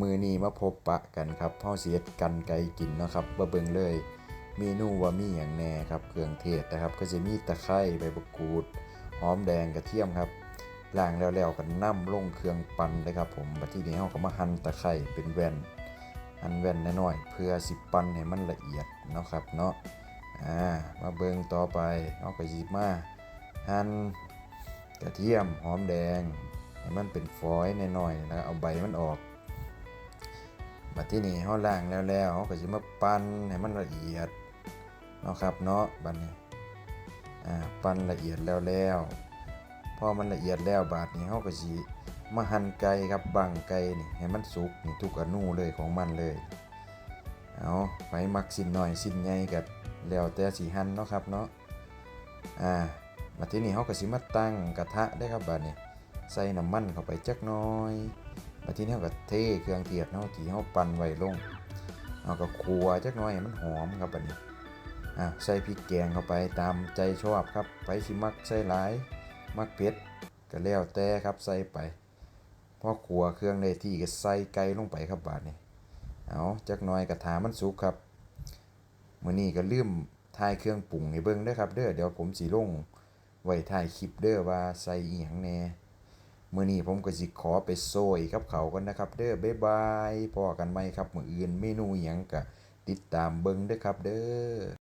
มือนี้มาพบปะกันครับพ่อเสียดกันไก่กินเนาะครับมาเบิงเลยเมนูว่ามีอย่างแน่ครับเครื่องเทศนะครับ ก็จะมีตะไคร้ใบมะกรูดหอมแดงกระเทียมครับล้างแล้วๆกันน้ำลงเครื่องปั่นเลยครับผมบัดที่นี้เฮาก็มาหั่นตะไคร้เป็นแว่นหั่นแว่นน้อยๆเพื่อสิปั่นให้มันละเอียดเนาะครับเนาะอ่ามาเบิงต่อไปเฮาก็สิมาหั่นกระเทียมหอมแดงให้มันเป็นฝอยน้อยๆแล้วเอาใบมันออก บัดที่นี่เฮาล้างแล้วแล้วเฮาก็สิมาปั้นให้มันละเอียดเนาะครับเนาะบัดนี้อ่าปั้นละเอียดแล้วแล้วพอมันละเอียดแล้วบาดนี้เฮาก็สิมาหั่นไก่ครับบังไก่นี่ให้มันสุกนี่ทุกอนูเลยของมันเลยเอาไปมักสิ้นน้อยสิ้นใหญ่ก็แล้วแต่สิหั่นเนาะครับเนาะอ่าบัดทีนี้เฮาก็สิมาตั้งกระทะได้ครับบัดนี้ใส่น้ำมันเข้าไปจักน่อย แล้วทีนี้เราก็เทเครื่องเทศเนาะที่เราปั่นไว้ลงเอาก็คั่วจักหน่อยมันหอมครับบัดนี้อะใส่พริกแกงเข้าไปตามใจชอบครับไปสิมักใส่หลาย มักเผ็ดก็แล้วแต่ครับใส่ไปพอคั่วเครื่องได้ที่ก็ใส่ไก่ลงไปครับบาดนี้เอาจักหน่อยก็ถามันสุกครับมื้อนี้ก็ลืมถ่ายเครื่องปรุงให้เบิ่งเด้อครับเด้อเดี๋ยวผมสิลงไว้ถ่ายคลิปเด้อว่าใส่อีหยังแน่ มื่อนี้ผมก็สิขอไปโซยกับเขากันนะครับ เด้อบ๊ายบายพอกันไหมครับมื้ออื่นเมนูหยังก็ติดตามเบิ่งเด้อครับเด้อ